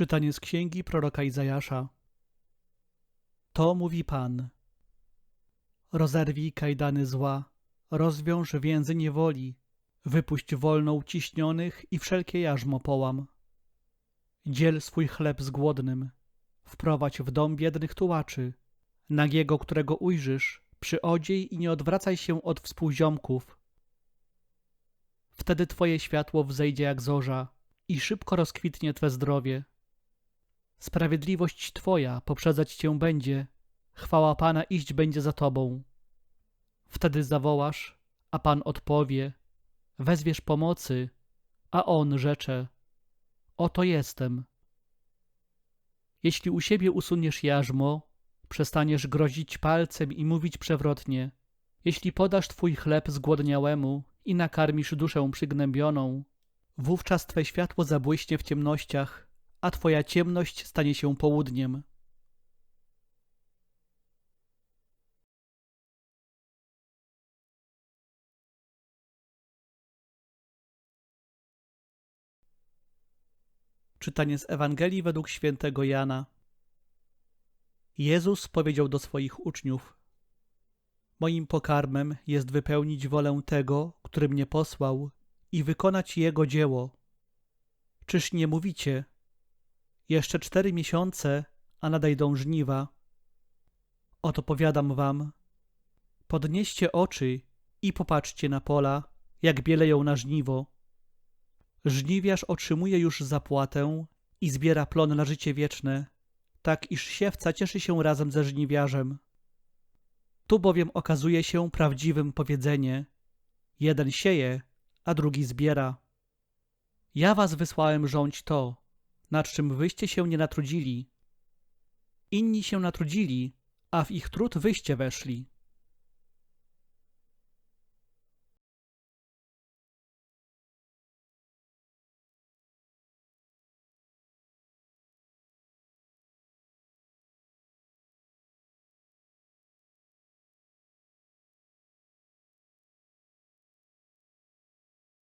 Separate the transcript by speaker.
Speaker 1: Czytanie z księgi proroka Izajasza. To mówi Pan. Rozerwij kajdany zła, rozwiąż więzy niewoli, wypuść wolno uciśnionych i wszelkie jarzmo połam. Dziel swój chleb z głodnym, wprowadź w dom biednych tułaczy, nagiego, którego ujrzysz, przyodziej i nie odwracaj się od współziomków. Wtedy twoje światło wzejdzie jak zorza i szybko rozkwitnie twe zdrowie. Sprawiedliwość Twoja poprzedzać Cię będzie, chwała Pana iść będzie za Tobą. Wtedy zawołasz, a Pan odpowie, wezwiesz pomocy, a On rzecze, oto jestem. Jeśli u siebie usuniesz jarzmo, przestaniesz grozić palcem i mówić przewrotnie, jeśli podasz Twój chleb zgłodniałemu i nakarmisz duszę przygnębioną, wówczas Twe światło zabłyśnie w ciemnościach, a Twoja ciemność stanie się południem. Czytanie z Ewangelii według świętego Jana. Jezus powiedział do swoich uczniów: Moim pokarmem jest wypełnić wolę tego, który mnie posłał, i wykonać jego dzieło. Czyż nie mówicie? Jeszcze cztery miesiące, a nadejdą żniwa. Oto powiadam wam: podnieście oczy i popatrzcie na pola, jak bieleją na żniwo. Żniwiarz otrzymuje już zapłatę i zbiera plon na życie wieczne, tak iż siewca cieszy się razem ze żniwiarzem. Tu bowiem okazuje się prawdziwym powiedzenie: jeden sieje, a drugi zbiera. Ja was wysłałem rządź to, nad czym wyście się nie natrudzili. Inni się natrudzili, a w ich trud wyście weszli.